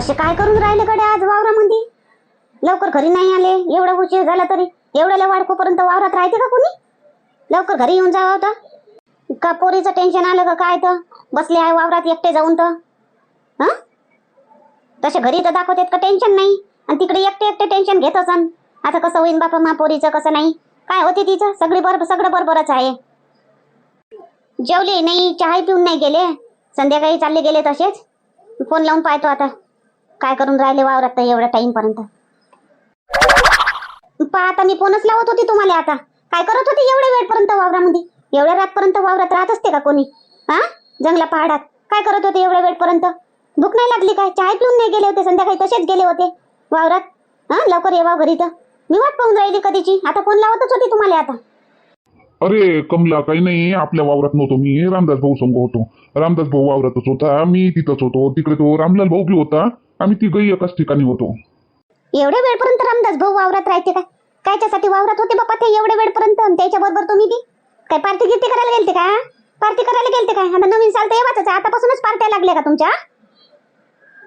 असे काय करून राहिले कडे आज वावरामध्ये? लवकर घरी नाही आले. एवढा उशीर झाला तरी. एवढ्याला वाढकोपर्यंत वावरात राहते का कोणी? लवकर घरी येऊन जावं होता का पोरीचं टेन्शन आलं का काय तर? बसले आहे वावरात एकटे जाऊन तर. हा? तसे घरी तर दाखवतात का टेन्शन नाही? आणि तिकडे एकटे एकटे टेन्शन घेत असन. आता कसं होईन बापा मा पोरीचं कसं नाही? काय होते तिचं? सगळी बरोबर सगळं बरोबरच आहे. जेवले नाही चहा पिऊन नाही गेले. संध्याकाळी चालले गेले तसेच. फोन लावून पाहतो आता. काय करून राहिले वावरात एवढ्या टाइम पर्यंत? पहा आता मी फोनच लावत होती तुम्हाला आता. काय करत होते एवढ्या वेळपर्यंत वावरामध्ये? एवढ्या रातपर्यंत वावरात राहत असते का कोणी? हा? जंगला पहाडात. काय करत होते एवढ्या वेळपर्यंत भूक नाही लागली काय? चाय पिऊन नाही गेले होते संध्याकाळी तसेच गेले होते वावरात. हा लवकर येवा घरी तर. मी वाट पाहून राहिली कधीची. आता फोन लावतच होती तुम्हाला आता. अरे कमला काही नाही. आपल्या वावरात नव्हतो मी. रामदास भाऊ संघ होतो. रामदास भाऊ वावरातच होता. मी तिथंच होतो. तिकडे तो रामलाल भाऊ बी होता. आम्ही तिघही एकाच ठिकाणी होतो. एवढ्या वेळपर्यंत रामदास भाऊ वावरात राहते का? कायच्यासाठी वावरात होते बापा ते एवढ्या वेळपर्यंत? आणि त्याच्या बरोबर तुम्ही बी? काय पार्टी गिरती करायला गेलते का? पार्टी करायला गेलते काय आता नवीन साल तर येवाच आतापासूनच पार्ट्या लागल्या का तुमच्या?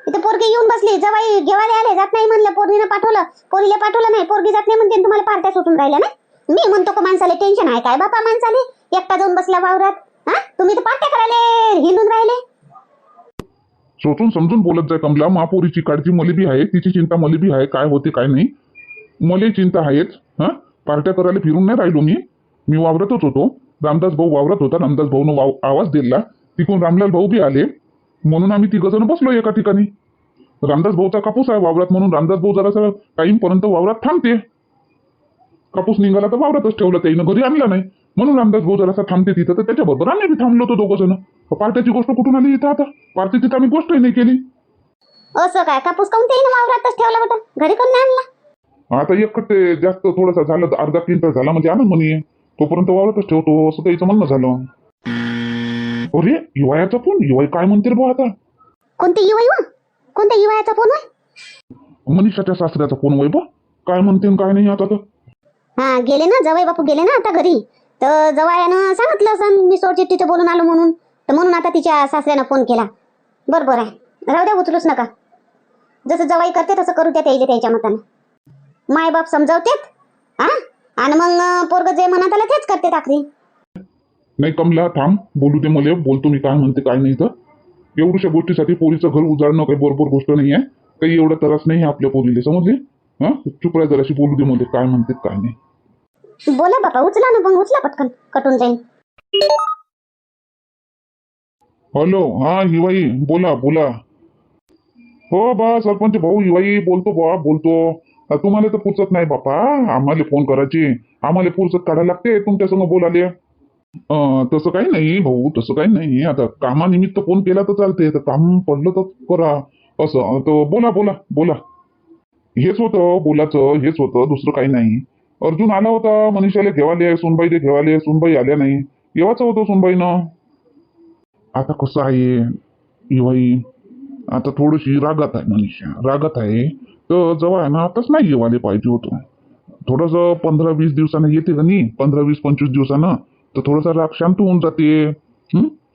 इथं पोरगी येऊन बसली. जवाई घेवायला आले. जात नाही म्हणलं. पोरीनं पाठवलं. पोरीला पाठवलं नाही. पोरगी जात नाही म्हणते तुम्हाला पार्ट्या सुटून राहिल्या ना? मी म्हणतो का माणसाला टेन्शन आहे? काय बापा माणसाले? एकटा जाऊन बसला वावरात. हा? तुम्ही तर पार्ट्या करायला हिंडून राहिले. सोचून समजून बोलत जाय कमला महापोरीची काळजी मले बी आहे तिची चिंता मले बी आहे काय होते काय नाही. मले चिंता आहेच हा? पार्ट्या करायला फिरून नाही राहिलो मी. मी वावरतच होतो. रामदास भाऊ वावरत होता रामदास भाऊनं वाव आवाज दिला. तिकडून रामलाल भाऊ बी आले. म्हणून आम्ही तिघजण बसलो एका ठिकाणी. रामदास भाऊचा कापूस आहे वावरात म्हणून रामदास भाऊ जरासा सर पर्यंत वावरात थांबते. कापूस निघाला तर वावरातच ठेवला त्याईनं घरी आणला नाही. म्हणून रामदास भाऊ जरासा थांबते तिथं तर त्याच्याबरोबर आम्ही बी थांबलो होतो दोघं जण. पार्ट्याची गोष्ट कुठून आली इथं आता? पार्टीची तर आम्ही गोष्टही नाही केली. असं काय? कापूस काऊन ते वावरातच ठेवला बेटा घरी कोण नाही आणला? आता एक ते जास्त थोडासा झालं तर अर्धा क्विंटल झाला म्हणजे आनंद म्हणे. तोपर्यंत वावरतच ठेवतो असं त्याचं म्हणणं झालं. अरे हिवाळ्याचा फोन? हिवाळी काय म्हणते रे भाऊ आता? कोणते युवा युवा कोणत्या युवायाचा फोन आहे मनीषाच्या सासऱ्याचा फोन वय बा. काय म्हणते आणि काय नाही आता तर? हा गेले ना? जवाई बापू गेले ना आता घरी? तर जवायानं सांगितलं असं मी सोडचिठ्ठीचं बोलून आलो म्हणून. तर म्हणून आता तिच्या सासऱ्यानं फोन केला. बरोबर आहे. राहू द्या उचलूच नका. जसं जवाई करते तसं करू द्या त्याला त्याच्या मतानं. मायबाप समजावतेत? हा आणि मग पोरग जे म्हणत आलं तेच करते आखरी. नाही कमला थांब. बोलू दे मला. बोलतो मी काय म्हणते काय नाही तर एवढ्याशा गोष्टीसाठी पोरीचं घर उजाडणं काही बरोबर गोष्ट नाही आहे काही एवढा त्रास नाही आहे आपल्या पोरीला समजले? हा? चुप राहा जराशी बोलू दे मला. काय म्हणते काय नाही. बोला बापा उचला ना मग उचला पटकन. कटून जाईन. हॅलो हा हिवाई बोला बोला. हो बा सरपंच भाऊ हिवाई बोलतो बा बोलतो. तुम्हाला तर पुरसत नाही बापा. आम्हाला फोन करायची. आम्हाला पुरसत काढायला लागते तुमच्या संग बोलाले. तसं काही नाही भाऊ तसं काही नाही. आता कामानिमित्त फोन केला तर चालते तर काम पडलं तर करा. असं तर बोला बोला बोला. हेच होतं बोलाचं हेच होतं दुसरं काही नाही. अर्जुन आला होता मनीषाला घेवाले सोनबाईले घेवाले सोनबाई आल्या नाही. येवाचं होतं सोनबाईनं? आता कसं आहे इवाई आता थोडीशी रागात आहे मनीषा रागात आहे. तर जवळ आहे ना आताच नाही येवाले पाहिजे होतं. थोडंसं पंधरा वीस दिवसानं येते का नाही? पंधरा वीस पंचवीस दिवसानं. तर थोडासा राग शांत होऊन जाते.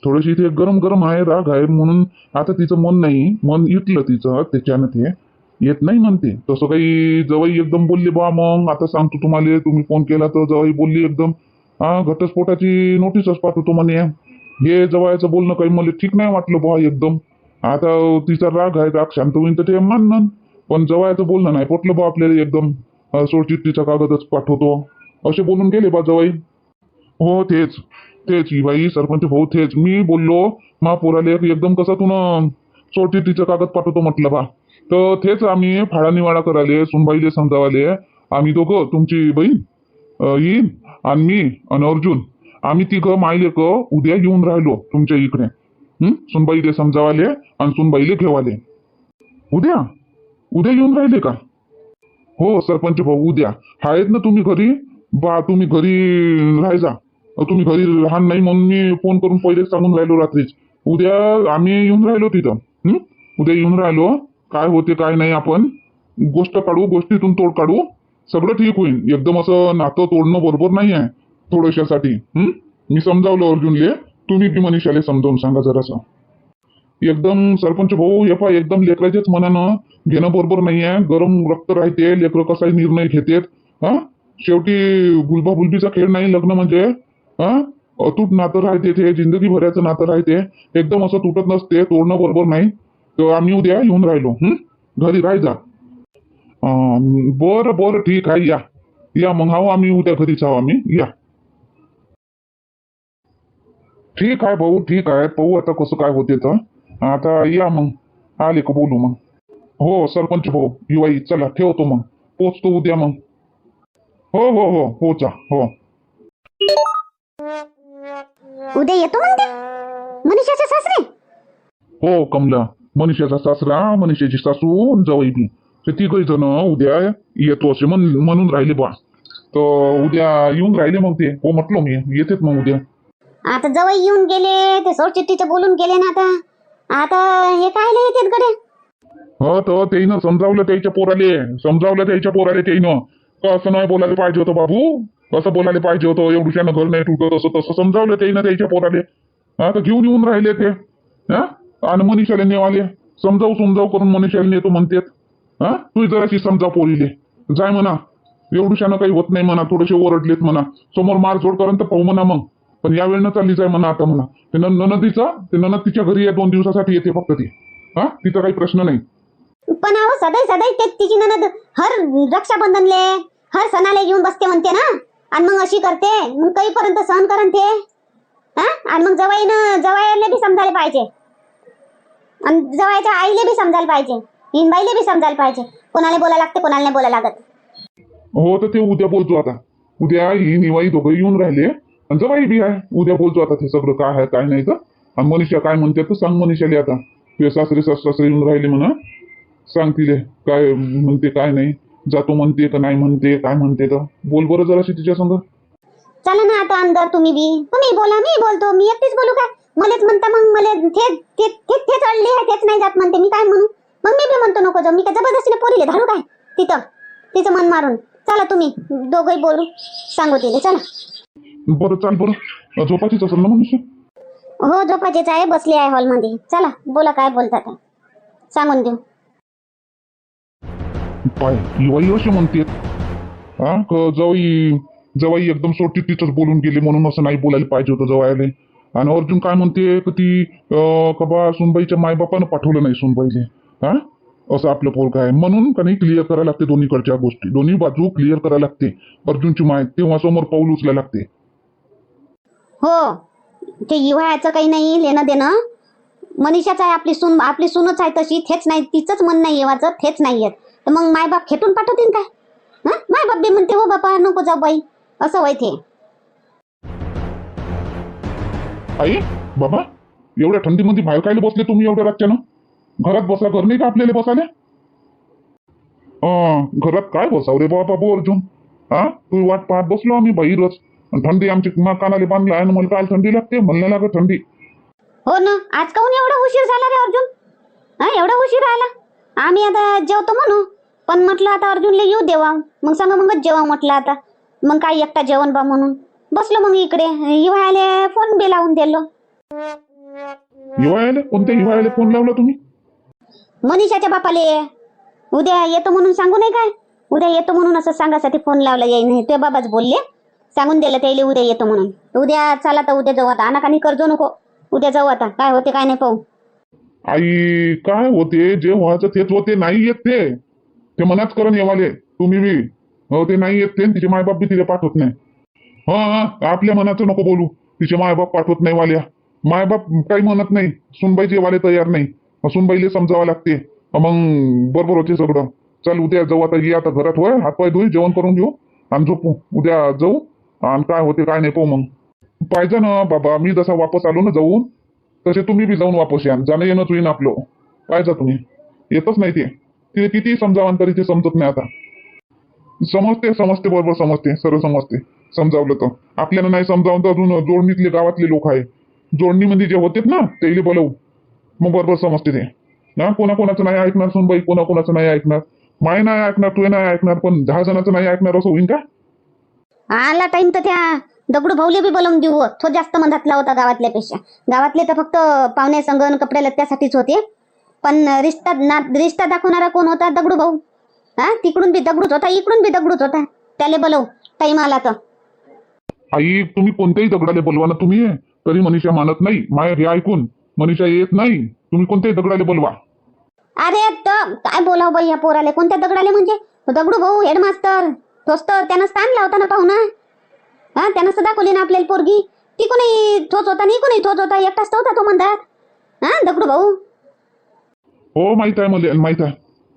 थोडीशी ते गरम गरम आहे राग आहे म्हणून आता तिचं मन नाही. मन इटलं तिचं त्याच्यानं ते येत नाही म्हणते. तसं काही जवळ एकदम बोलली बा मग आता सांगतो तुम्हाला तुम्ही फोन केला तर जवळ बोलली एकदम. हा घटस्फोटाची नोटीसच पाठवतो म्हणे. हे जवळचं बोलणं काही मला ठीक नाही वाटलं बुवा एकदम. आता तिचा राग आहे राग शांत होईन तर ते मानन. पण जवळचं बोलणं नाही पटलं बा आपल्याला एकदम. अं, सोडचिठ्ठीचा कागदच पाठवतो. असे बोलून गेले बा जवाई. हो तेच. तेच ही बाई सरपंच भाऊ तेच. मी बोललो मा पोराले एकदम कसा तुन सोडचिठ्ठीचं कागद पाठवतो म्हटलं बा. तर तेच आम्ही फाळानिवाडा कराले सुनबाईले समजावाले आम्ही दोघं तुमची बहीण येईन. आणि मी आणि अर्जुन. आम्ही तिघं मायलेक उद्या येऊन राहिलो तुमच्या इकडे. सुनबाईले समजावाले आणि सुनबाईले घेवाले. उद्या? उद्या येऊन राहिले का? हो सरपंच भाऊ उद्या. आहेत ना तुम्ही घरी? बा तुम्ही घरी राहायचा तुम्ही घरी लहान नाही म्हणून मी फोन करून पहिलेच सांगून राहिलो रात्रीच. उद्या आम्ही येऊन राहिलो तिथं. हम्म उद्या येऊन राहिलो. काय होते काय नाही आपण. गोष्ट काढू गोष्टीतून तोड काढू. सगळं ठीक होईल. एकदम असं नातं तोडणं बरोबर नाही आहे थोड्याशासाठी हं? मी समजावलं अर्जुनले तुम्ही बी मनीषाले समजावून सांगा जरासं. एकदम सरपंच भाऊ हे पा एकदम लेकराच्याच मनानं घेणं बरोबर नाही आहे गरम रक्त राहते लेकरं कसाही निर्णय घेतात. हा? शेवटी गुलबा गुलबीचा खेळ नाही लग्न म्हणजे. हा? अतूट नातं राहते ते जिंदगी भराचं नातं राहते. एकदम असं तुटत नसते तोडणं बरोबर नाही. तर आम्ही उद्या येऊन राहिलो. हं? घरी राहाय जा. अं, बरं बरं ठीक आहे या. या मग हाव आम्ही उद्या घरीच आहो आम्ही. या. ठीक आहे भाऊ ठीक आहे. पाहू आता कसं काय होते तर. आता या मग. आले का बोलू मग. हो सरपंच भाऊ युवाई चला ठेवतो मग. पोचतो उद्या मग. हो हो हो पोचा हो. उद्या येतो म्हणते? मनीषाचे सासरे? हो कमला. मनीषाचा सासरा मनीषाची सासू जावई बी. ते तिघही जण उद्या येतो असे म्हण म्हणून राहिले बा. तर उद्या येऊन राहिले मग ते. हो म्हटलो मी. येतेच मग उद्या. आता जवळ येऊन गेले ते सोडचिट्टीचं बोलून गेले ना आता. आता हे काय येतात गड्या? हो तर समजावलं त्याच्या पोराले. समजावलं त्याच्या पोराले त्याईनं का असं नाही बोलायला पाहिजे होतं बाबू? असं बोलायला पाहिजे होतं? एवढ्यानं घर नाही तुटत असं तसं समजावलं त्याईनं त्याच्या पोराले. हा तर घेऊन येऊन राहिले ते. हा? आणि मनीषाले नेवाले. समजावू समजावू करून मनीषाला नेतो म्हणतेत. हा? तू जराशी समजा पोरीले. जाय म्हणा. एवढ्यानं काही होत नाही म्हणा. थोडेसे ओरडलेत म्हणा. समोर मारझोड करून तर पाहू म्हणा मग. पण या वेळेनं चालली जाय म्हणा आता म्हणा. ते न- ननदीचा ते ननद तिच्या घरी या दोन दिवसासाठी येते फक्त ती. हा? तिचा काही प्रश्न नाही. पण अहो सदैव सदैव ते तिची ननद हर रक्षाबंधनले हर सणाले येऊन बसते म्हणते ना? आणि मग अशी करते मग काहीपर्यंत सहन करन ते? हा? आणि मग जवाईनं जवाईला बी समजायला पाहिजे. आणि जवाईच्या आईले बी समजायला पाहिजे. हिनबाईले बी समजायला पाहिजे. कोणाला बोलायला लागते कोणाला नाही बोलायला लागत. हो तर ते उद्या बोलतो आता. उद्या ही निवाई दोघं येऊन राहिले. आणि जवाई बी आहे. उद्या बोलतो आता ते सगळं काय आहे काय नाही तर आणि मनीषा काय म्हणते तर सांग मनीषाले आता. तुझे सासरे सास सासरे येऊन राहिले म्हणा. सांग तिले काय म्हणते काय नाही. जातो म्हणते का नाही म्हणते काय म्हणते तर. बोल बरं जराशी तिच्या संग. चला ना आता अंदर तुम्ही बी. तुम्ही बोला मी बोलतो. मी एकटीच बोलू काय मलेच म्हणता मग मला ते ते ते तेच आहे तेच नाही जात म्हणते. मी काय म्हणू? मग मी बी म्हणतो नको जाऊ. मी काय जबरदस्तीने पोरीले धाडू काय? तिथं तिचं मन मारून. चला तुम्ही दोघंही बोलू. सांगू तिले. चला. बरं चाल बरं. झोपाचीच असेल ना मनुष्य हो झोपाचीच आहे. बसली आहे हॉलमध्ये. चला बोला काय बोलता ते सांगून देऊ. पाय युवाई असे म्हणते. हा जवाई जवाई एकदम सोटी तिथंच बोलून गेले म्हणून असं नाही बोलायला पाहिजे होतं जवायले. आणि अर्जुन काय म्हणते की ती अं, का बा सुनबाईच्या मायबापानं पाठवलं नाही सुनबाईले. हा? असं आपलं पोर काय म्हणून का नाही क्लिअर करायला लागते दोन्हीकडच्या गोष्टी. दोन्ही बाजू क्लिअर करायला लागते. अर्जुनची माय तेव्हा समोर पाऊल उचलायला लागते. हो. ते हिवाळ्याचं काही नाही लेणं देणं. मनीषाच आहे आपली सून आपली सूनच आहे तशी. थेच नाही तिचंच मन नाही येवाचं थेच नाही येत. तर मग मायबाप खेटून पाठवतील काय? हं? मायबाप बी म्हणते हो बापा नको जाऊ बाई. असं वय ते. आई बाबा एवढ्या थंडीमध्ये बाहेर काय बसले तुम्ही एवढ्या रातच्यानं? घरात बसला घर नाही का आपल्याला बसायला? घरात काय बसाव रे बाबा बाबू अर्जुन हा? तू वाट पाहत बसलो आम्ही बाहेरच थंडी आमची मा- कानाला बांधला आणि मला काल थंडी लागते नाही लागत थंडी. हो ना आज काहून एवढा उशीर झाला रे अर्जुन? हा एवढा उशीर राहिला आम्ही आता जेवतो म्हणू पण म्हटलं आता अर्जुनला येऊ देवा. मग सांगा मगच जेवा म्हटलं आता. मग काय एकटा जेवण बा म्हणून. बसलो मग इकडे. हिवाळ्याले फोन बी लावून दिलो. हिवाळ्याला? कोणत्या हिवाळ्याला फोन लावला तुम्ही? मनीषाच्या बापाले. उद्या येतो म्हणून सांगू नाही काय? उद्या येतो म्हणून असं सांगासाठी फोन लावला येई नाही ते बाबाच बोलले. सांगून दिलं त्याला उद्या येतो म्हणून. उद्या चला तर उद्या जाऊ आता. अनाकानी कर्ज नको. उद्या जाऊ आता. काय होते काय नाही पाहू. आई काय होते? जे व्हायचं तेच होते नाही येत ते. ते मनाच करून येवाले. तुम्ही बी. हो ते नाही येत ते. तिचे मायबाप बी तिला पाठवत नाही. हा हा आपल्या मनाचं नको बोलू. तिचे मायबाप पाठवत नाही वाल्या. मायबाप काही म्हणत नाही. सुनबाईचे वाले तयार नाही. मग सुनबाईले समजावं लागते. मग बरोबर होते सगळं. चल उद्या जाऊ आता. ये आता घरात. होय हातपाय धुई जेवण करून घेऊ. आणि झोपू. उद्या जाऊ. आणि काय होते काय नाही पाहू मग. पाहिजे ना बाबा मी जसा वापस आलो ना जाऊन तसे तुम्ही बी जाऊन वापस या. जाणं येणं होईन आपलं. पाहिजे तुम्ही. येतच नाही ते. तिथे किती समजावं तरी ते समजत नाही आता. समजते समजते बरोबर समजते. सर्व समजते. समजावलं तर. आपल्याला नाही समजावून तर अजून जोडणीतले गावातले लोक आहे. जोडणीमध्ये म्हणजे जे होते ना ते बोलवू. मग बरोबर समजते ते. ना कोणाकोणाचं नाही ऐकणार सुनबाई कोणाकोणाचं नाही ऐकणार. माय नाही ऐकणार तू नाही ऐकणार पण दहा जणांचं नाही ऐकणार असं होईन का? आला टाइम तर त्या दगडू भाऊले बी बोलावून देऊ. तो जास्त मधातला होता गावातल्यापेक्षा गावातले तर फक्त पाहुणे संगण कपडे लत्त्यासाठीच होते. पण रिश्ता ना रिश्ता दाखवणारा कोण होता? दगडू भाऊ. हा? तिकडून बी दगडूच होता इकडून बी दगडूच होता. त्याले बोलव टाईम आला तर. आई तुम्ही कोणत्याही दगडाले बोलवा ना तुम्ही. तरी मनीषा मानत नाही. माय हे ऐकून मनीषा येत नाही. तुम्ही कोणत्याही दगडाले बोलवा. अरे तर काय बोलाव बाई या पोराले? कोणत्या दगडाले म्हणजे? तो दगडू भाऊ हेडमास्तर तोच तर त्यानं स्थान लावता ना. पाहुणा हा त्यानं तर दाखवली ना आपल्याला पोरगी. ती कोणी थोच होता नाही कोणी थोच होता? एकटाच होता तो म्हणतात. हा दगडू भाऊ. हो माहीत आहे मला माहीत आहे.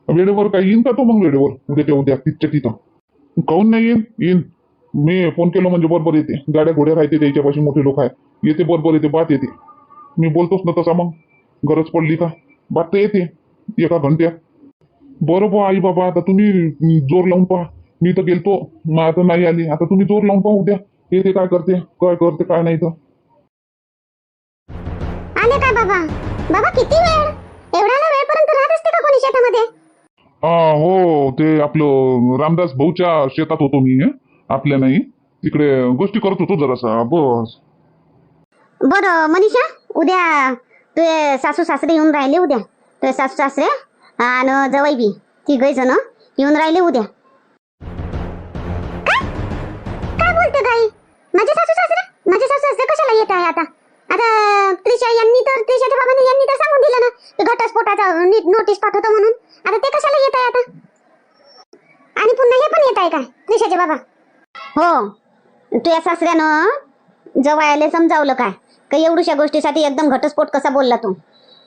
वेळेवर काय येईन का तो मग वेळेवर? उद्याच्या उद्या तिथच्या तिथं. काहून नाही येईन? येईन. मी फोन केलो म्हणजे बरोबर येते. गाड्या घोड्या राहते त्याच्यापाशी मोठे लोक आहे येते बरोबर येते बात येते. मी बोलतोच ना तसा मग. गरज पडली का? बात तर येते. एका घंट्यात. बरोबर आई बाबा आता तुम्ही जोर लावून पहा. मी तर गेलतो. मग आता नाही आली. आता तुम्ही जोर लावून पहा उद्या येते काय करते? काय करते? काय नाही तर आले काय बाबा? बाबा किती वेळ? एवढ्या वेळपर्यंत राहत असते का कोणी शेतामध्ये? हा हो ते आपलं रामदास भाऊच्या शेतात होतो मी हं. आपल्या नाही. तिकडे गोष्टी करत होतो जरासा. बस. बरं मनीषा उद्या तुझे सासू सासरे येऊन राहिले उद्या. तुझे सासू सासरे आणि जवळ बी तिघही जण येऊन राहिले उद्या. माझे सासू सासरा? माझे सासू सासरे कशाला येत आहे आता? आता त्रिशा यांनी तर त्रिशाच्या बाबांनी यांनी तर सांगून दिलं ना की घटस्फोटाचा नीट नोटीस पाठवतो म्हणून. आता ते कशाला येत आहे आता? आणि पुन्हा हे पण येत आहे का त्रिशाचे बाबा? हो. तुझ्या सासऱ्यानं जवळ समजावलं काय? का एवढ्याशा गोष्टीसाठी एकदम घटस्फोट कसा बोलला तू?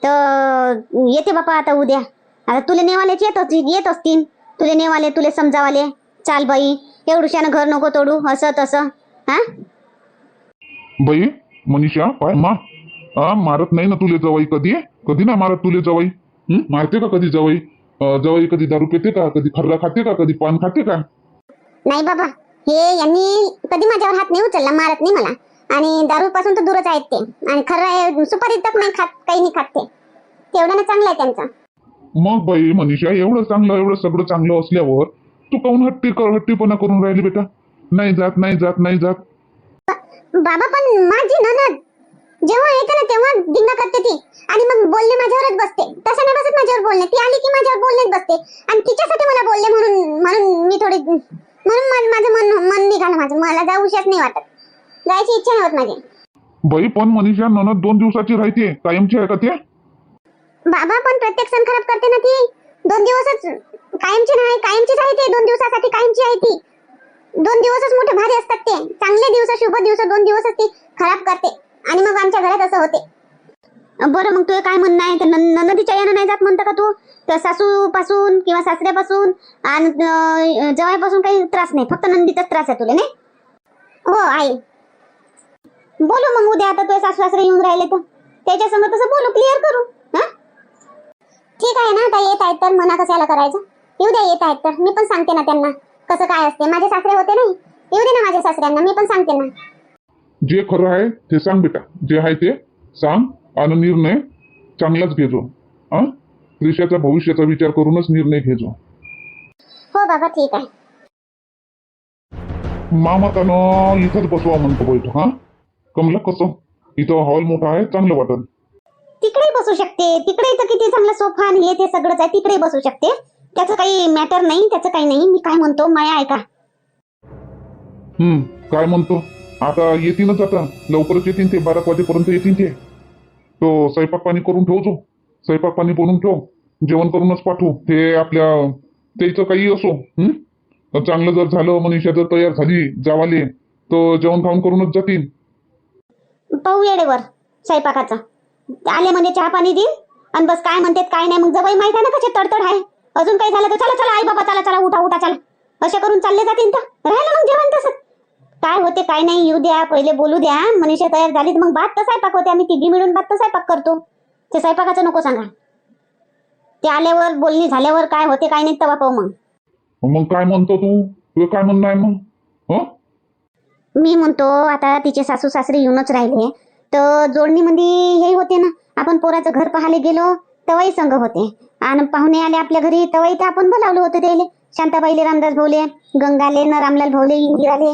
तर येते बापा आता उद्या. आता तुले नेवालेच येत असतील येत असतील तुले नेवाले तुले समजावाले. चाल बाई एवढ्याशानं घर नको तोडू असं तसं. हा? बाई मनीषा पाय मा. हा मारत नाही ना तुले जवाई कधी? कधी ना मारत तुले जवाई? हं? मारते का कधी जवाई? अं, जवाई कधी दारू पिते का? कधी खर्रा खाते का? कधी पान खाते का? नाही बाबा हे यांनी कधी माझ्यावर हात नाही उचलला मारत नाही मला. आणि दारू पासून तर दूरच आहेत ते. आणि खरं सुपारी तक नाही खात काही नाही खात ते. तेवढ्यानं चांगलं आहे त्यांचं. मग बाई मनीषा एवढं चांगलं एवढं सगळं चांगलं असल्यावर तू काऊन हट्टी कर हट्टीपणा करून राहिली बेटा? नाही जात नाही जात नाही जात. बाबा पण माझी ननद जेव्हा येते ना तेव्हा धिंगा करते ती. आणि मग बोलणे माझ्यावरच बसते. तसं नाही बसत माझ्यावर बोलणे. ती आली की माझ्यावर बोलणेच बसते. आणि तिच्यासाठी मला बोलले म्हणून म्हणून मी थोडी म्हणून मा- माझं मन मन निघालं माझं. मला जाऊशाच नाही वाटत. जायची इच्छा नाही होत माझी. बाई पण मनीषा ननद दोन दिवसाची राहते कायमची आहे का ते? बाबा पण प्रत्येक सण खराब करते ना ती. दोन दिवसच कायमची नाही कायमचीच आहे ते. दोन दिवसासाठी कायमची आहे ती. दोन दिवसच मोठे भारी असतात ते. चांगले दिवस शुभ दिवस दोन दिवसच ती खराब करते. आणि मग आमच्या घरात असं होते. बरं मग तुझं काय म्हणणं आहे? तर नदीच्या यानं नाही जात म्हणतं का तू? तर सासू पासून किंवा सासऱ्यापासून? आणि अं, जवाईपासून काही त्रास नाही. फक्त नंदीचाच त्रास आहे तुला नाही? हो आई. बोलू मग उद्या आता तुझे सासू सासरे येऊन राहिले तर. त्याच्या संग तसं बोलू क्लिअर करू. हा? ठीक आहे ना आता येत आहेत तर मना कशाला करायचं? येऊ द्या येत आहेत तर. मी पण सांगते ना त्यांना. कसं काय असते? माझे सासरे होते नाही. येऊ दे ना माझ्या सासऱ्यांना मी पण सांगते ना. जे खरं आहे ते सांग बेटा. जे आहे ते सांग आणि निर्णय चांगलाच घेजो. हा? देशाच्या भविष्याचा विचार करूनच निर्णय घेजो. हो बाबा ठीक आहे. मामतानं इथंच बसवा म्हणतो बैठक हा? कमला कसं? इथं हॉल मोठा आहे चांगलं वाटत तिकडे बसू शकते. तिकडे तर किती चांगला सोफा आणि हे ते सगळंच आहे तिकडे बसू शकते. त्याचं काही मॅटर नाही त्याचं काही नाही. मी काय म्हणतो माया ऐका. हम्म काय म्हणतो? आता येतीलच आता. लवकरच येतील ते बारा वाजेपर्यंत येतील ते. तो स्वयंपाक पाणी करून ठेवतो स्वयंपाक पाणी बनवून ठेव. जेवण करूनच पाठवू. ते आपल्या त्याचं काही असो हम्म? चांगलं जर झालं मनीषा जर तयार झाली जावाले तर जेवण खाऊन करूनच जातील. पाहू येडेवर स्वयंपाकाचं. आले म्हणजे चहा पाणी देईल आणि बस काय म्हणतात काय नाही. मग जवळ माहीत आहे ना कसे तडतड आहे? अजून काही झालं तर चला चला आई बाबा चला चला उठा उठा चला. असे करून चालले जातील तर. राहिलं मग जेवण तसं. काय होते काय नाही येऊ द्या पहिले बोलू द्या. मनीषा तयार झाली तर मग भात तर स्वयंपाक होते. आम्ही तिघी मिळून भात तर स्वयंपाक करतो. ते स्वयंपाकाचं नको सांगा. ते आल्यावर बोलणी झाल्यावर काय होते काय नाही तेव्हा पाहू मग. मग काय म्हणतो तू? तुझं काय म्हणणं आहे मग? हं? मी म्हणतो आता तिचे सासू सासरे येऊनच राहिले. तर जोडणीमध्ये हे होते ना आपण पोराचं घर पाहायला गेलो तवाही संघ होते. आणि पाहुणे आले आपल्या घरी तवाही तर आपण बोलावलं होतं त्याले. शांताबाईले रामदास भाऊले गंगाले न रामलाल भाऊले इंदिराले.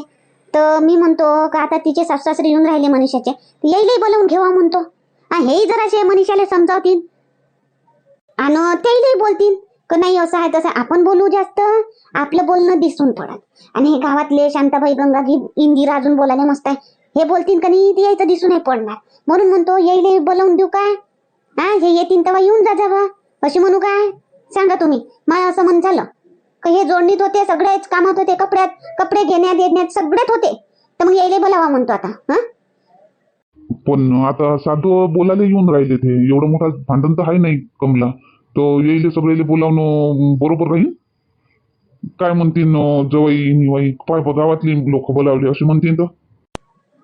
तर मी म्हणतो का आता तिचे सासू सासरे येऊन राहिले मनीषाचे. येईलही बोलावून घेवा म्हणतो. हा जर असे मनीषाला समजावतील. आणि त्याही बोलतील. का नाही असं आहे तसं आपण बोलू जास्त आपलं बोलणं दिसून पडत. आणि हे गावातले शांताबाई गंगागी इंदिरा अजून बोलायला मस्त आहे. हे बोलतील का नाही ते यायचं दिसून नाही पडणार. म्हणून म्हणतो येईल बोलावून देऊ काय हा हे येतील तेव्हा येऊन जा जावा अशी म्हणू काय? सांगा तुम्ही. मला असं म्हण झालं. का हे जोडणीत होते सगळेच कामात होते कपड्यात कपडे घेण्यात येण्यात सगळ्यात होते. तर मग यायला बोलावा म्हणतो आता हा? पण आता साधं बोलायला येऊन राहिले ते. एवढं मोठा भांडण तर आहे नाही कमला. तो येईल सगळे बोलावणं बरोबर राहील? काय म्हणतील जवई निवाई? पाय गावातली लोक बोलावले असे म्हणतील तर?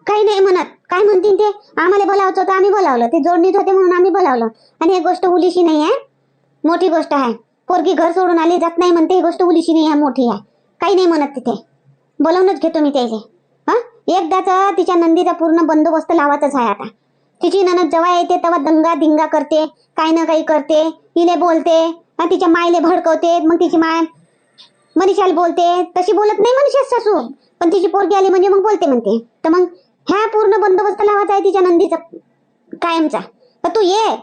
काही नाही म्हणत. काय म्हणतील ते? आम्हाला बोलावचं होतं आम्ही बोलावलं. ते जोडणीत होते म्हणून आम्ही बोलावलं. आणि ही गोष्ट उलीशी नाही आहे मोठी गोष्ट आहे. पोरगी घर सोडून आली जात नाही म्हणते ही गोष्ट उलीशी नाही आहे मोठी आहे. काही नाही म्हणत तिथे. बोलावूनच घेतो मी त्याचे. हा? एकदाचा तिच्या नंदीचा पूर्ण बंदोबस्त लावाचाच आहे आता. तिची ननद जेव्हा येते तेव्हा दंगा दिंगा करते काही ना काही करते हिले बोलते तिच्या मायले भडकवते मग तिची माय मनीषाला बोलते. तशी बोलत नाही मनीषा सासू. पण तिची पोरगी आली म्हणजे मग बोलते म्हणते. तर मग ह्या पूर्ण बंदोबस्त लावायचा आहे तिच्या नंदीचा कायमचा. तर तू ये.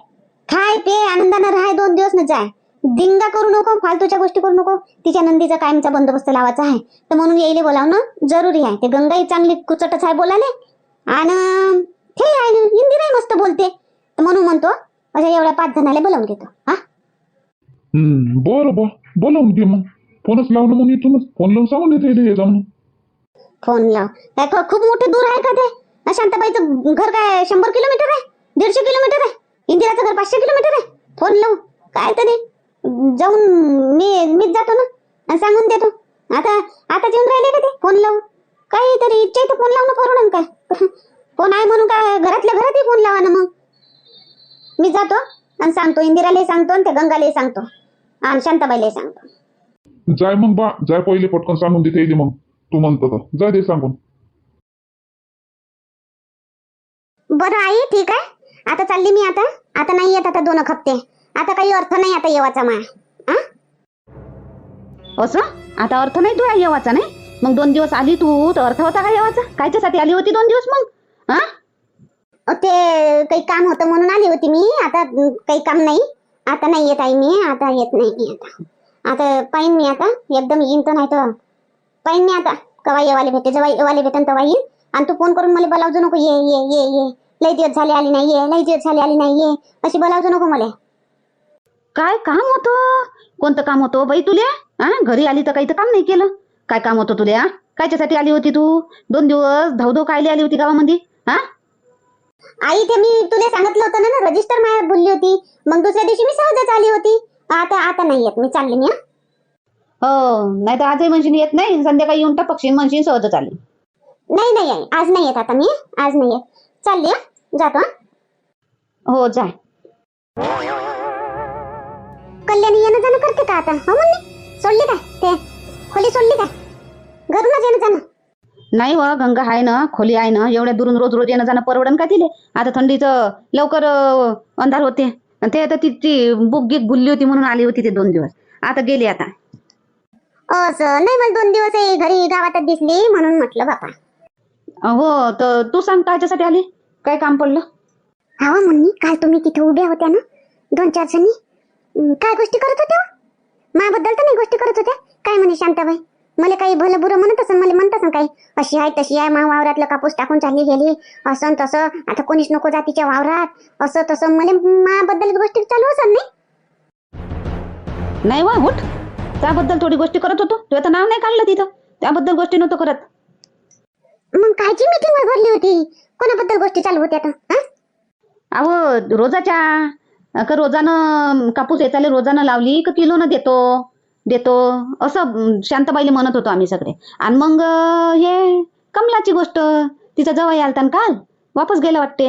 खाय पे आनंदानं राहाय दोन दिवस न जाय. दिंगा करू नको फालतूच्या गोष्टी करू नको. तिच्या नंदीचा कायमचा बंदोबस्त लावायचा आहे. तर म्हणून येईले बोलावणं जरुरी आहे. ते गंगाई चांगली कुचटच आहे बोलाले आणि ते आहे इंदिराही मस्त बोलते. तर म्हणून म्हणतो अशा एवढ्या पाच जणाला बोलावून घेतो. हा? बरं बा बोलावून घे मग. फोनच लावलं मग इथूनच. फोन लावून सांगून येते ये जा म्हणून. फोन लाव. काय खूप मोठे दूर आहे का ते? शांताबाईचं घर काय शंभर किलोमीटर आहे? दीडशे किलोमीटर आहे? इंदिराचं घर पाचशे किलोमीटर आहे. फोन लावू. काय तरी. जाऊन मी मीच जातो ना. आणि सांगून देतो. आता आता येऊन राहिले का ते? फोन लावू काहीतरी इच्छा तर फोन लावणं परवडन काय? फोन आहे म्हणून काय घरातल्या घरातही फोन लावा ना मग? मी जातो आणि सांगतो. इंदिरालाही सांगतो आणि त्या गंगालाही सांगतो. आणि शांताबाईलाही सांगतो. जाय मग बा. जाय पहिले पटकन सांगून देते मग. तू म्हणतो तर. जाय दे सांगून. बरं आई ठीक आहे? आता चालली मी आता. आता नाही येत आता दोन हप्ते आता काही अर्थ नाही आता येवाचा माया. आ? असं आता अर्थ नाही तुला येवाचा नाही? मग दोन दिवस आली तू तर अर्थ होता का येवाचा? कायच्यासाठी आली होती दोन दिवस मग? हा ते काही काम होतं म्हणून आली होती मी. आता काही काम नाही. आता नाही येत आई मी. आता येत नाही मी आता. आता पाहिन मी आता. एकदम येईन तर नाही तर. पाहिन मी आता. कवा येवाले भेटे जेव्हा येवाले भेटन तेव्हा येईन. आणि तू फोन करून मला बोलावजो नको. ये ये ये ये. लई दिवस झाले आली नाही ये लई दिवस झाले आली नाही ये अशी बोलावजो नको मला. काय काम होतं? कोणतं काम होतं बाई तुले? हा घरी आली तर काही तर काम नाही केलं. काय काम होतं तुले हा कायच्यासाठी आली होती तू? दोन दिवस धावधाव कायले आली होती गावामध्ये हा आई ते मी तुला सांगितलं होतं ना रजिस्टर माया बोलली होती. मग दुसऱ्या दिवशी मी सहजच आली होती. आता आता नाही येत मी चालली मी हं? नाही तर आजही म्हणशील येत नाही संध्याकाळी येऊन टपकशील म्हणशील सहजच आली. नाही नाही आई आज नाही येत आता मी आज नाही येत. चालली हं? जातो हं? हो जाय. कल्याणी येणं जाणं करते का आता? हो म्हणणे सोडली का? ते खोली सोडली का? घरूनच येणं जाणं. नाही व गंगा आहे ना खोली आहे ना एवढ्या दुरून रोज रोज येणं जाणं परवडन का तिले? आता थंडीचं लवकर अं, अंधार होते. आणि ते आता तिची बुक गिक भुलली होती म्हणून आली होती ते दोन दिवस. आता गेली आता. असं नाही मला दोन दिवस हे घरी गावातच दिसली म्हणून म्हटलं बापा. हो तर तू सांग कायच्यासाठी आली? काय काम पडलं? हा म्हणणी काल तुम्ही तिथे उभ्या होत्या ना? दोन चार जणी. काय गोष्टी करत होत्या हो? माझ्याबद्दल तर नाही गोष्टी करत होत्या. काय म्हणे शांताबाई? मला काही भलं बुरं म्हणत असं मला म्हणत असं काही? अशी आहे तशी आहे मा वावरातलं कापूस टाकून चालली गेली. असं तसं. आता कोणीच नको जातीच्या वावरात. असं तसं. मला माझ्याबद्दल गोष्टी चालू असं नाही. नाही वा उठ. त्याबद्दल थोडी गोष्टी करत होतो. तू आता नाव नाही काढलं तिथं. त्याबद्दल गोष्टी नव्हतं करत. मग कायची मीटिंग भरली होती. कोणाबद्दल गोष्टी चालू होत्या हं? अहो रोजाच्या का रोजानं कापूस येताले रोजानं लावली का किलोनं देतो? देतो. असं शांताबाईला म्हणत होतो आम्ही सगळे. आणि मग हे कमलाची गोष्ट तिचा जवळ आलता न काल? वापस गेला वाटते.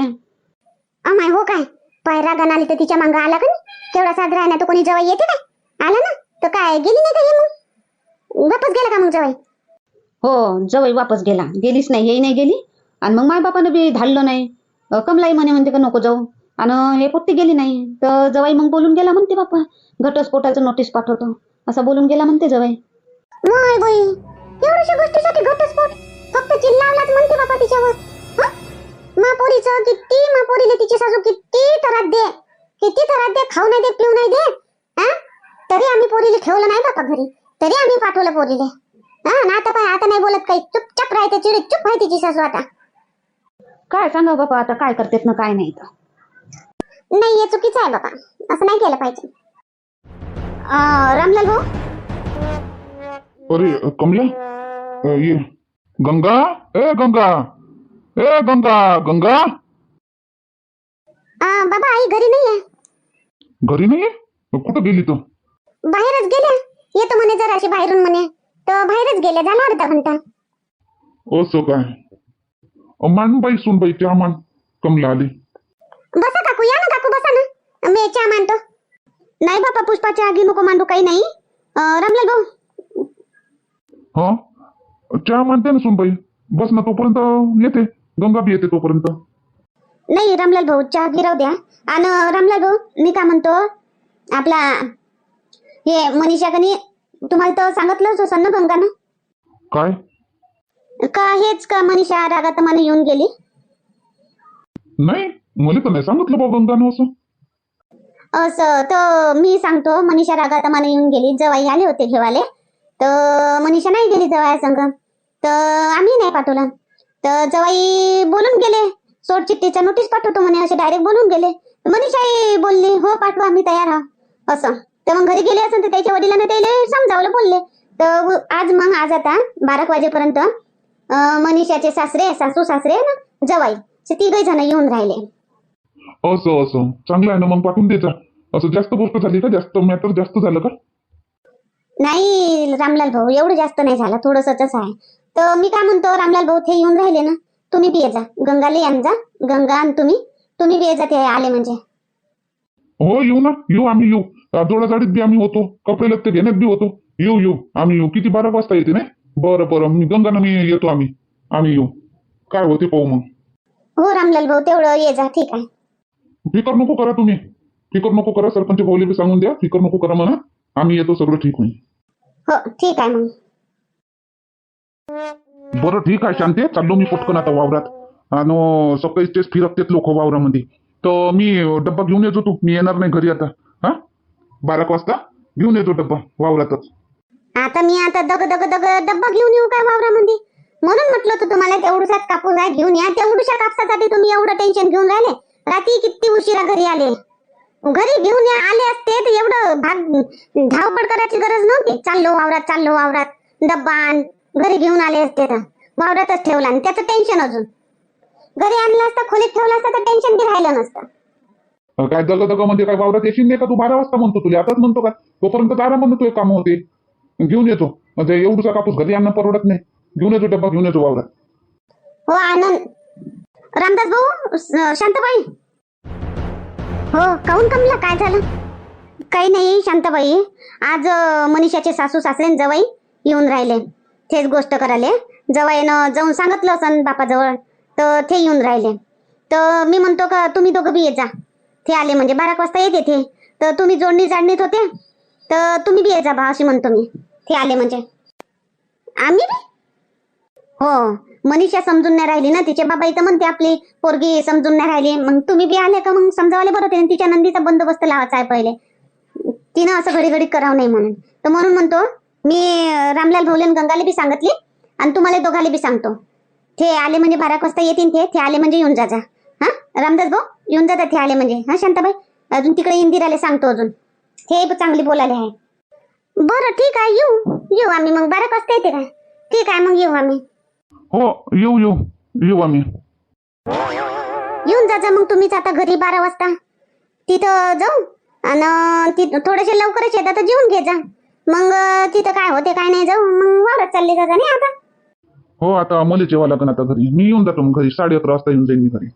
अमाय हो काय? पायरा गण आली तर तिच्या मागं आला का नाही? तेवढा साजरा आहे ना तर कोणी जवळ येते काय? आला ना? तर काय गेली नाही का हे मग? वापस गेला का मग जवळ? हो जवळ वापस गेला. गेलीच नाही हेही नाही गेली. आणि मग मायबापानं बी धाडलं नाही. कमलाई म्हणे म्हणते का नको जाऊ. आणि हे पोट्टी गेली नाही. तर जवाई मग बोलून गेला म्हणते बापा घटस्फोटाचं नोटीस पाठवतो. असं बोलून गेला म्हणते जवाई. माय बाई एवढ्याशा गोष्टीसाठी घटस्फोट? फक्त चिल्लावलाच म्हणते बापा तिच्यावर. हं? किती मापोरीले तिची सासू किती त्रास दे. किती त्रास दे खाऊ नाही दे पिऊ नाही दे हं? तरी आम्ही पोरीले ठेवलं नाही बापा घरी. तरी आम्ही पाठवलं पोरीले. हा? ना आता काय आता नाही बोलत काही. चुपचाप राहते चिडे चुप आहे तिची सासू आता. काय सांगा बापा आता काय करतेत ना काय नाही तर नाही हे चुकीचं आहे बाबा. असं नाही केलं पाहिजे. अं, रामलाल भाऊ? अरे कमला? अ, ये. गंगा? ए गंगा! ए गंगा! गंगा! अं, बाबा आई घरी नाही आहे घरी नाहीये? कुठं गेली तू? बाहेरच गेल्या. येतो म्हणे जराशी बाहेरून म्हणे. तर बाहेरच गेल्या. झाला अर्धा घंटा असं काय? मान बाई सुन बाई त्या मान कमला आली बसा काकू या ना काकू बसा ना. मी चहा मांडतो नाही बापा पुष्पाच्या आगी नको मांडू काही नाही. रामलाल भाऊ. हा? चहा मानते ना सुन बाई बस ना तोपर्यंत येते. गंगा बी येते तोपर्यंत. नाही रामलाल भाऊ चहा गिराव द्या. आणि रामलाल भाऊ मी काय म्हणतो आपला हे मनीषा कनी तुम्हाला तर सांगितलंच असं ना गंगानं काय? का हेच का मनीषा रागात मला येऊन गेली? नाही मला तर नाही सांगितलं बा गंगानं असं. असं तर मी सांगतो मनीषा रागात मला येऊन गेली जवाई आले होते घेवाले. तर मनीषा नाही गेली जवाया संग. तर आम्ही नाही पाठवलं. तर जवाई बोलून गेले. सोड चिठ्ठीचा नोटीस पाठवतो म्हणे असे डायरेक्ट बोलून गेले. मनीषाही बोलली हो पाठवा आम्ही तयार आहोत असं. तर मग घरी गेले असेल तर त्याच्या वडिलांना त्याला समजावलं बोलले. तर आज मग आज आता बारा वाजेपर्यंत मनीषाचे सासरे सासू सासरे ना जवाई. तिघही जण येऊन राहिले. असं असं. चांगलं आहे ना मग पाठवून द्यायचा असं जास्त गोष्ट झाली का? जास्त मॅटर जास्त झालं का? नाही रामलाल भाऊ एवढं जास्त नाही झालं. थोडसच आहे. तर मी काय म्हणतो रामलाल भाऊ ते येऊन राहिले ना. तुम्ही बी जा. गंगाले यान जा. गंगा आणि तुम्ही. तुम्ही बी जा ते आले म्हणजे. हो येऊ ना. येऊ आम्ही येऊ. जोडाजाडीत बी आम्ही होतो. कपडे लत्ते घेण्यात बी होतो. येऊ येऊ. आम्ही येऊ. किती बारा वाजता येते नाही? बरं बरं. मी गंगानं मी येतो आम्ही. आम्ही येऊ. काय होते पाहू मग. हो रामलाल भाऊ तेवढं ये जा ठीक आहे. फिकर नको करा तुम्ही. फिकर नको करा सरपंच भाऊले बी सांगून द्या. फिकर नको करा म्हणा. आम्ही येतो सगळं ठीक होईल. हो ठीक आहे मग. बरं ठीक आहे शांती. चाललो मी पटकन आता वावरात. आणि सकाळी तेच फिरकतेत लोक वावरामध्ये. तर मी डब्बा घेऊन येतो तू. मी येणार नाही घरी आता. हा? बारा वाजता? घेऊन येतो डब्बा वावरातच. आता मी आता दग दग दग डब्बा घेऊन येऊ काय वावरामध्ये? म्हणून म्हटलं होतं तुम्हाला तेवढूसात कापूस आहे घेऊन या. तेवढूशा कापसासाठी तुम्ही एवढं टेन्शन घेऊन राहिले. रात्री किती उशिरा घरी आले? घरी घेऊन या आले असते तर एवढं भाग धावपड करायची गरज नव्हती. चाललो वावरात चाललो वावरात. डब्बा आण घरी घेऊन आले असते तर. वावरातच ठेवला आणि त्याचं टेन्शन अजून. घरी आणलं असतं खोलीत ठेवलं असतं तर टेन्शन बी राहिलं नसतं. काय दग दग म्हणजे काय वावरात येशील नाही का? तू बारा वाजता म्हणतो तुला. आताच म्हणतो का? तोपर्यंत तर म्हणतो काम होते. घेऊन येतो. म्हणजे एवढूसा कापूस घरी आणणं परवडत नाही. घेऊन येतो डब्बा घेऊन येतो वावरात. हो आनंद रामदास भाऊ स- शांताबाई. हो काऊन कमला? काय झालं? काही नाही शांताबाई. आज अं, मनीषाचे सासू सासरे न जवाई येऊन राहिले. तेच गोष्ट करायले. जवाईनं जाऊन सांगितलं असं बापाजवळ तर ते येऊन राहिले. तर मी म्हणतो का तुम्ही दोघं बी येत जा. ते आले म्हणजे बारा एक वाजता येते ते तर तुम्ही जोडणी जाडणीत होते. तर तुम्ही बी येत जा बा अशी म्हणतो मी. ते आले म्हणजे. आम्ही बी? हो मनीषा समजून नाही राहिली ना तिचे बाबा इथं म्हणते आपली पोरगी समजून नाही राहिली. मग तुम्ही बी आले का मग? समजावले बरं होते तिच्या नंदीचा बंदोबस्त लावायचा आहे पहिले. तिनं असं घडी घडी करावं नाही म्हणून. तर म्हणून म्हणतो मी रामलाल भाऊले गंगाले बी सांगितली आणि तुम्हाला दोघाले बी सांगतो. ते आले म्हणजे बारा एक वाजता येतील ते ते आले म्हणजे येऊन जा हा? रामदास भाऊ येऊन जाता ते आले म्हणजे. हा शांताबाई? अजून तिकडे इंदिराला सांगतो अजून. हे चांगली बोलाले आहे. बरं ठीक आहे येऊ. येऊ आम्ही मग. बारा वाजता येते का? ठीक आहे मग येऊ आम्ही. हो येऊ येऊ. येऊ आम्ही. येऊन जा मग तुम्हीच आता घरी बारा वाजता. तिथं जाऊ. आणि तिथं थोडेसे लवकरच येतात तर जेवून घे जा. मग तिथं काय होते काय नाही जाऊ. मग वावरात चालले जा नाही आता. हो आता मला जेवा लागेल आता घरी. मी येऊन जातो मग घरी. साडे अकरा वाजता येऊन जाईन मी घरी.